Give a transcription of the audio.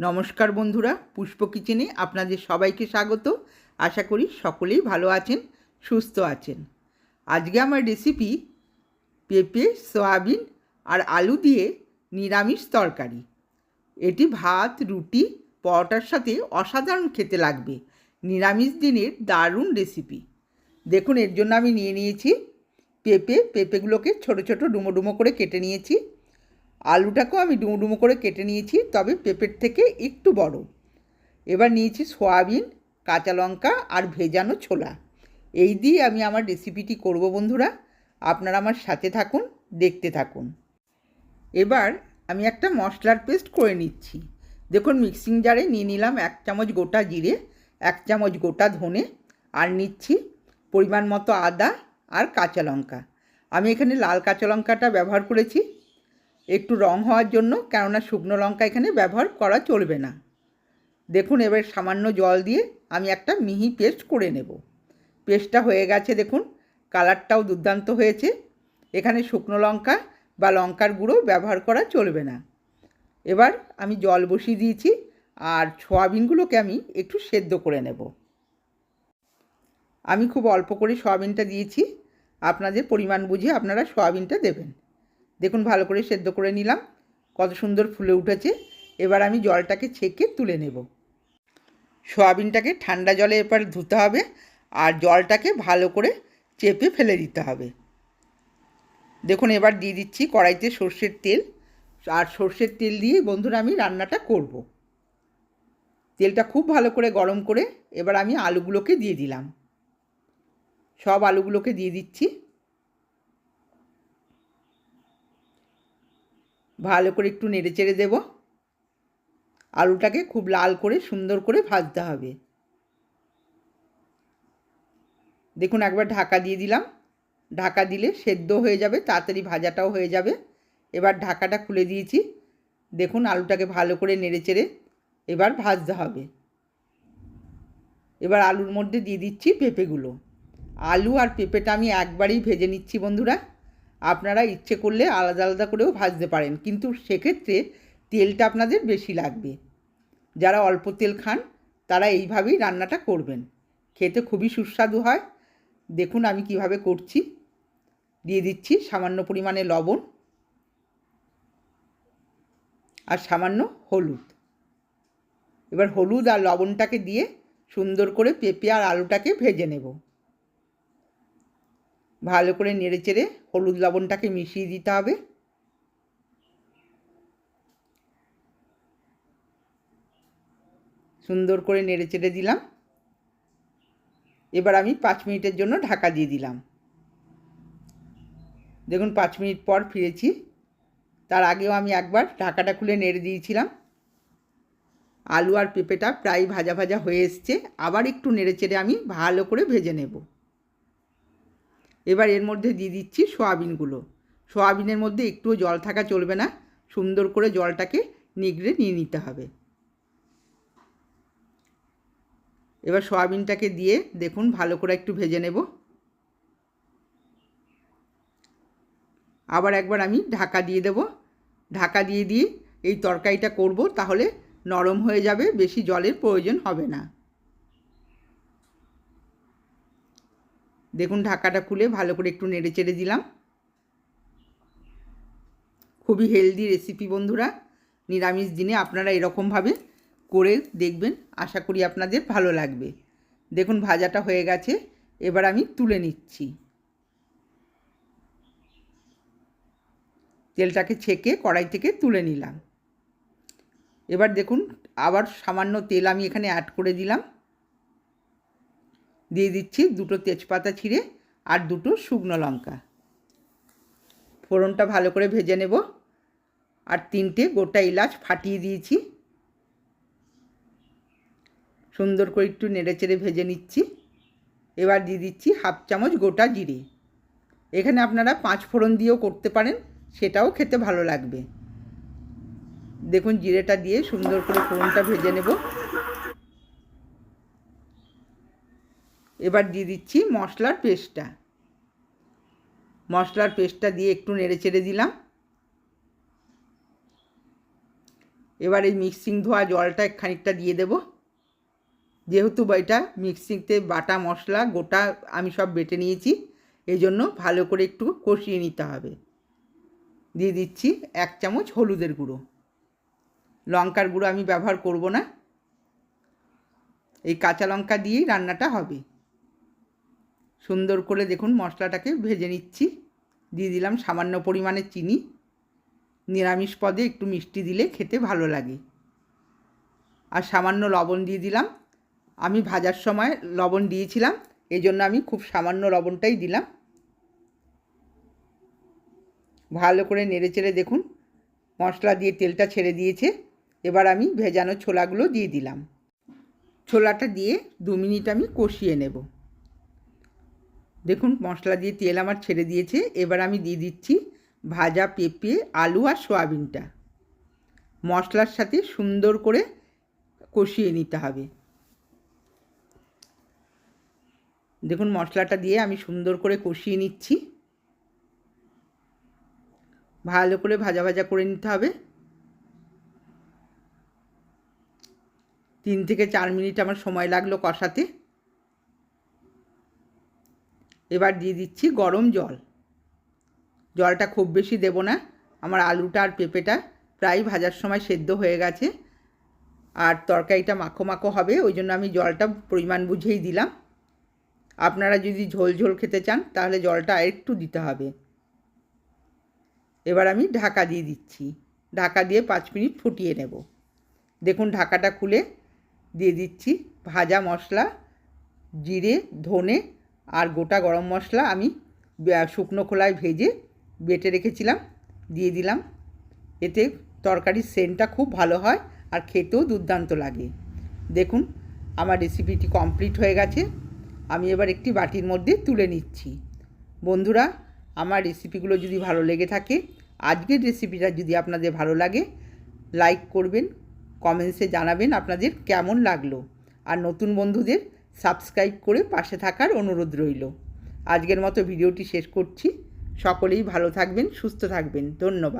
নমস্কার বন্ধুরা, পুষ্প কিচেনে আপনাদের সবাইকে স্বাগত। আশা করি সকলেই ভালো আছেন, সুস্থ আছেন। আজকে আমার রেসিপি পেঁপে, সয়াবিন আর আলু দিয়ে নিরামিষ তরকারি। এটি ভাত, রুটি, পরোটার সাথে অসাধারণ খেতে লাগবে। নিরামিষ দিনের দারুণ রেসিপি দেখুন, এর জন্য আমি নিয়ে নিয়েছি পেঁপে। পেঁপেগুলোকে ছোটো ছোটো ডুমো ডুমো করে কেটে নিয়েছি। আলুটাকেও আমি ডুমো করে কেটে নিয়েছি, তবে পেঁপের থেকে একটু বড়। এবার নিয়েছি সয়াবিন, কাঁচা লঙ্কা আর ভেজানো ছোলা। এই দিয়ে আমি আমার রেসিপিটি করব বন্ধুরা। আপনারা আমার সাথে থাকুন, দেখতে থাকুন। এবার আমি একটা মশলার পেস্ট করে নিচ্ছি। দেখুন, মিক্সিং জারে নিয়ে নিলাম এক চামচ গোটা জিরে, এক চামচ গোটা ধনে, আর নিচ্ছি পরিমাণ মতো আদা আর কাঁচা লঙ্কা। আমি এখানে লাল কাঁচা লঙ্কাটা ব্যবহার করেছি। একটু রং হওয়ার জন্য, কেননা শুকনো লঙ্কা এখানে ব্যবহার করা চলবে না। দেখুন, এবার সামান্য জল দিয়ে আমি একটা মিহি পেস্ট করে নেব। পেস্টটা হয়ে গেছে, দেখুন, কালারটাও দুর্দান্ত হয়েছে। এখানে শুকনো লঙ্কা বা লঙ্কার গুঁড়ো ব্যবহার করা চলবে না। এবার আমি জল বসিয়ে দিয়েছি, আর সয়াবিনগুলোকে আমি একটু সেদ্ধ করে নেব। আমি খুব অল্প করে সয়াবিনটা দিয়েছি। আপনাদের পরিমাণ বুঝে আপনারা সয়াবিনটা দেবেন। দেখুন ভালো করে সেদ্ধ করে নিলাম। কত সুন্দর ফুলে উঠেছে। এবার আমি জলটাকে ছেঁকে তুলে নেব। সয়াবিনটাকে ঠান্ডা জলে এবার ধুতে হবে আর জলটাকে ভালো করে চেপে ফেলে দিতে হবে। দেখুন এবার দিয়ে দিচ্ছি কড়াইতে সর্ষের তেল। আর সর্ষের তেল দিয়ে বন্ধুরা আমি রান্নাটা করব। তেলটা খুব ভালো করে গরম করে এবার আমি আলুগুলোকে দিয়ে দিলাম। সব আলুগুলোকে দিয়ে দিচ্ছি। ভালো করে একটু নেড়ে চেড়ে দেবো। আলুটাকে খুব লাল করে সুন্দর করে ভাজতে হবে। দেখুন একবার ঢাকা দিয়ে দিলাম। ঢাকা দিলে সেদ্ধ হয়ে যাবে, তাড়াতাড়ি ভাজাটাও হয়ে যাবে। এবার ঢাকাটা খুলে দিয়েছি। দেখুন আলুটাকে ভালো করে নেড়ে চেড়ে এবার ভাজতে হবে। এবার আলুর মধ্যে দিয়ে দিচ্ছি পেঁপেগুলো। আলু আর পেঁপেটা আমি একবারেই ভেজে নিচ্ছি বন্ধুরা। আপনারা ইচ্ছে করলে আলাদা আলাদা করেও ভাজতে পারেন। কিন্তু সেক্ষেত্রে তেলটা আপনাদের বেশি লাগবে। যারা অল্প তেল খান, তারা এইভাবেই রান্নাটা করবেন। খেতে খুবই সুস্বাদু হয়। দেখুন আমি কীভাবে করছি। দিয়ে দিচ্ছি সামান্য পরিমাণে লবণ আর সামান্য হলুদ। এবার হলুদ আর লবণটাকে দিয়ে সুন্দর করে পেঁপে আর আলুটাকে ভেজে নেব। ভালো করে নেড়ে চেড়ে হলুদ লবণটাকে মিশিয়ে দিতে হবে। সুন্দর করে নেড়ে চেড়ে দিলাম। এবার আমি পাঁচ মিনিটের জন্য ঢাকা দিয়ে দিলাম। দেখুন, পাঁচ মিনিট পর ফিরেছি। তার আগেও আমি একবার ঢাকাটা খুলে নেড়ে দিয়েছিলাম। আলু আর পেঁপেটা প্রায় ভাজা ভাজা হয়ে এসছে। আবার একটু নেড়ে চেড়ে আমি ভালো করে ভেজে নেব। এবার এর মধ্যে দিয়ে দিচ্ছি সোয়াবিনগুলো। সোয়াবিনের মধ্যে একটুও জল থাকা চলবে না, সুন্দর করে জলটাকে নিগড়ে নিয়ে নিতে হবে। এবার সয়াবিনটাকে দিয়ে দেখুন ভালো করে একটু ভেজে নেব। আবার একবার আমি ঢাকা দিয়ে দেব। ঢাকা দিয়ে দিয়ে এই তরকারিটা করব, তাহলে নরম হয়ে যাবে, বেশি জলের প্রয়োজন হবে না। দেখুন ঢাকাটা খুলে ভালো করে একটু নেড়ে চেড়ে দিলাম। খুবই হেলদি রেসিপি বন্ধুরা, নিরামিষ দিনে আপনারা এরকমভাবে করে দেখবেন, আশা করি আপনাদের ভালো লাগবে। দেখুন ভাজাটা হয়ে গেছে, এবার আমি তুলে নিচ্ছি। তেলটাকে ছেঁকে কড়াই থেকে তুলে নিলাম। এবার দেখুন আবার সামান্য তেল আমি এখানে অ্যাড করে দিলাম। দিয়ে দিচ্ছি দুটো তেজপাতা ছিঁড়ে আর দুটো শুকনো লঙ্কা। ফোড়নটা ভালো করে ভেজে নেব আর তিনটে গোটা এলাচ ফাটিয়ে দিয়েছি। সুন্দর করে একটু নেড়ে চেড়ে ভেজে নিচ্ছি। এবার দিয়ে দিচ্ছি হাফ চামচ গোটা জিরে। এখানে আপনারা পাঁচ ফোড়ন দিয়েও করতে পারেন, সেটাও খেতে ভালো লাগবে। দেখুন জিরেটা দিয়ে সুন্দর করে ফোড়নটা ভেজে নেব। এবার দিয়ে দিচ্ছি মশলার পেস্টটা। মশলার পেস্টটা দিয়ে একটু নেড়ে চেড়ে দিলাম। এবার এই মিক্সিং ধোয়া জলটা খানিকটা দিয়ে দেব। যেহেতু এটা মিক্সিতে বাটা মশলা, গোটা আমি সব বেটে নিয়েছি এই জন্য ভালো করে একটু কষিয়ে নিতে হবে। দিয়ে দিচ্ছি এক চামচ হলুদের গুঁড়ো। লঙ্কার গুঁড়ো আমি ব্যবহার করব না। এই কাঁচা লঙ্কা দিয়েই রান্নাটা হবে। সুন্দর করে দেখুন মশলাটাকে ভেজে নিচ্ছি। দিয়ে দিলাম সামান্য পরিমাণে চিনি। নিরামিষ পদে একটু মিষ্টি দিলে খেতে ভালো লাগে। আর সামান্য লবণ দিয়ে দিলাম। আমি ভাজার সময় লবণ দিয়েছিলাম এই জন্য আমি খুব সামান্য লবণটাই দিলাম। ভালো করে নেড়ে চেড়ে দেখুন, মশলা দিয়ে তেলটা ছেড়ে দিয়েছে। এবার আমি ভেজানো ছোলাগুলো দিয়ে দিলাম। ছোলাটা দিয়ে দু মিনিট আমি কষিয়ে নেব। দেখুন, মশলা দিয়ে তেল আমার ছেড়ে দিয়েছে। এবার আমি দিয়ে দিচ্ছি ভাজা পেঁপে, আলু আর সয়াবিনটা। মশলার সাথে সুন্দর করে কষিয়ে নিতে হবে। দেখুন, মশলাটা দিয়ে আমি সুন্দর করে কষিয়ে নিচ্ছি। ভালো করে ভাজা ভাজা করে নিতে হবে। তিন থেকে চার মিনিট আমার সময় লাগল কষাতে। এবার দিয়ে দিচ্ছি গরম জল। জলটা খুব বেশি দেব না। আমার আলুটা আর পেঁপেটা প্রায় ভাজার সময় সেদ্ধ হয়ে গেছে। আর তরকারিটা মাখো মাখো হবে, ওই জন্য আমি জলটা পরিমাণ বুঝেই দিলাম। আপনারা যদি ঝোল ঝোল খেতে চান, তাহলে জলটা আরেকটু দিতে হবে। এবার আমি ঢাকা দিয়ে দিচ্ছি। ঢাকা দিয়ে পাঁচ মিনিট ফুটিয়ে নেব। দেখুন ঢাকাটা খুলে দিয়ে দিচ্ছি ভাজা মশলা, জিরে, ধনে আর গোটা গরম মশলা আমি শুকনো খোলায় ভেজে বেটে রেখেছিলাম, দিয়ে দিলাম। এতে তরকারির সেন্টটা খুব ভালো হয় আর খেতেও দুর্দান্ত লাগে। দেখুন, আমার রেসিপিটি কমপ্লিট হয়ে গেছে। আমি এবার একটি বাটির মধ্যে তুলে নিচ্ছি। বন্ধুরা, আমার রেসিপিগুলো যদি ভালো লেগে থাকে, আজকের রেসিপিটা যদি আপনাদের ভালো লাগে লাইক করবেন কমেন্টসে জানাবেন আপনাদের কেমন লাগল। আর নতুন বন্ধুদের সাবস্ক্রাইব করে পাশে থাকার অনুরোধ রইল। আজকের মতো ভিডিওটি শেষ করছি। সকলেই ভালো থাকবেন, সুস্থ থাকবেন। ধন্যবাদ।